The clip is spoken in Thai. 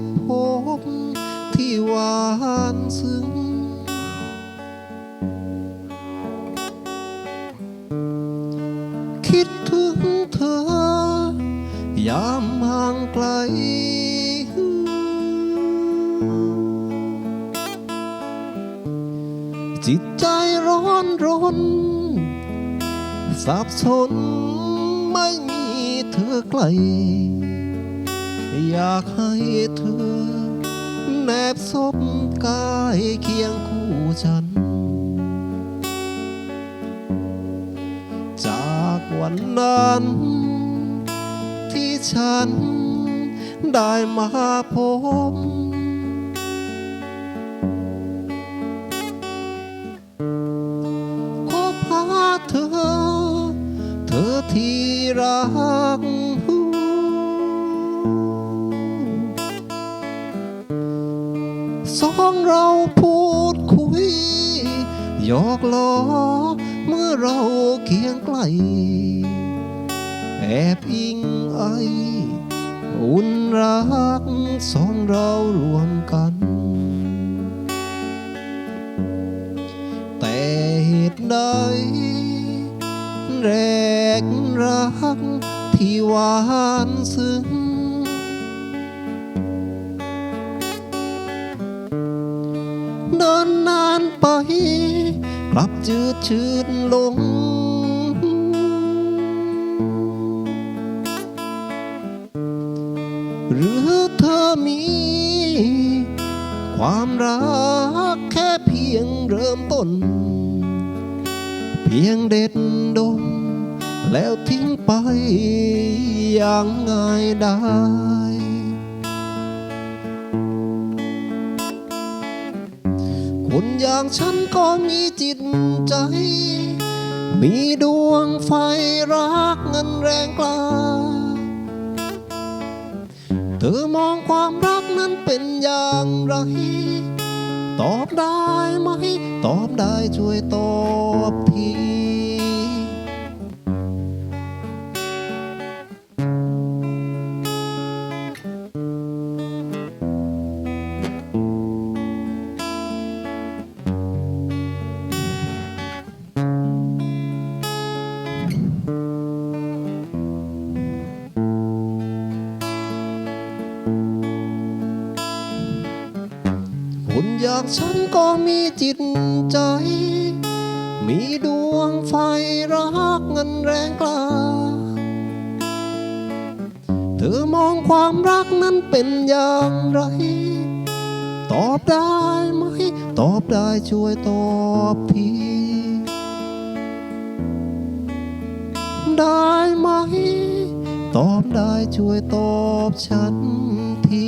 กพบที่หวานซึ้ง คิดถึงเธอยามห่างไกล จิตใจร้อนรน สับสนไม่มีเธอไกล อยากให้เธอ แนบซบกายเคียงคู่ฉัน จากวันนั้น ที่ฉันได้มาพบขอพาเธอ เธอที่รัก สองเราพูดคุยหยอกล้อเมื่อเราเคียงใกล แอบอิงไอ อุ่นรักสองเรารวมกัน แต่เหตุใดแรกรักที่หวานซึ้ง เดินนานไป กลับจืดชืดลง หรือเธอมี ความรักแค่เพียงเริ่มต้น เพียงเด็ดดม แล้วทิ้งไปอย่างง่ายได้ คนอย่างฉันก็มีจิตใจ มีดวงไฟรักเงินแรงกล้า เธอมองความรักนั้นเป็นอย่างไร ตอบได้ไหม ตอบได้ช่วยตอบที คนอยางฉันก็มีจิตใจ มีดวงไฟรักเงินแรงกล้า เธอมองความรักนั้นเป็นอย่างไร ตอบได้ไหม ตอบได้ช่วยตอบทีได้ไหม ตอบได้ช่วยตอบฉันที